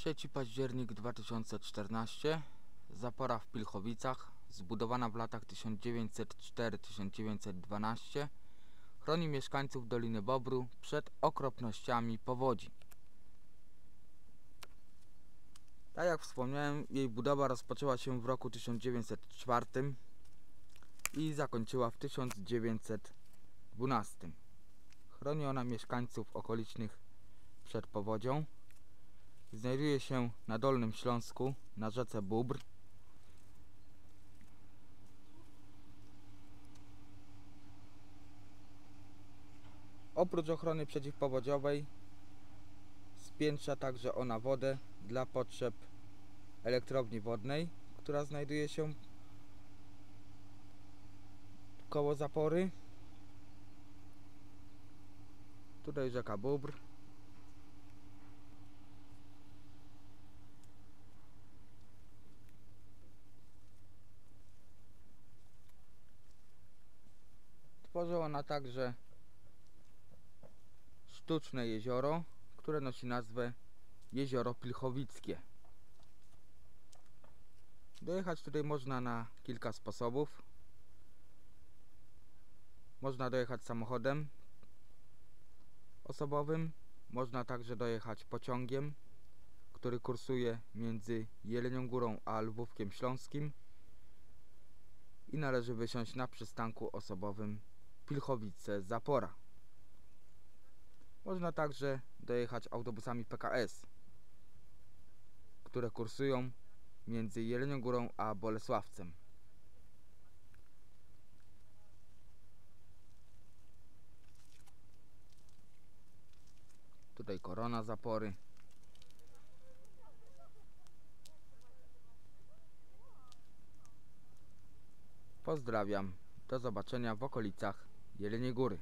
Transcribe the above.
3 październik 2014 Zapora w Pilchowicach zbudowana w latach 1904-1912 chroni mieszkańców Doliny Bobru przed okropnościami powodzi. Tak jak wspomniałem, jej budowa rozpoczęła się w roku 1904 i zakończyła w 1912. Chroni ona mieszkańców okolicznych przed powodzią. Znajduje się na Dolnym Śląsku, na rzece Bóbr. Oprócz ochrony przeciwpowodziowej spiętrza także ona wodę dla potrzeb elektrowni wodnej, która znajduje się koło zapory. Tutaj rzeka Bóbr. Tworzy ona także sztuczne jezioro, które nosi nazwę Jezioro Pilchowickie. Dojechać tutaj można na kilka sposobów. Można dojechać samochodem osobowym, można także dojechać pociągiem, który kursuje między Jelenią Górą a Lwówkiem Śląskim i należy wysiąść na przystanku osobowym Pilchowice Zapora. Można także dojechać autobusami PKS, które kursują między Jelenią Górą a Bolesławcem. Tutaj korona zapory. Pozdrawiam. Do zobaczenia w okolicach Еленегоры.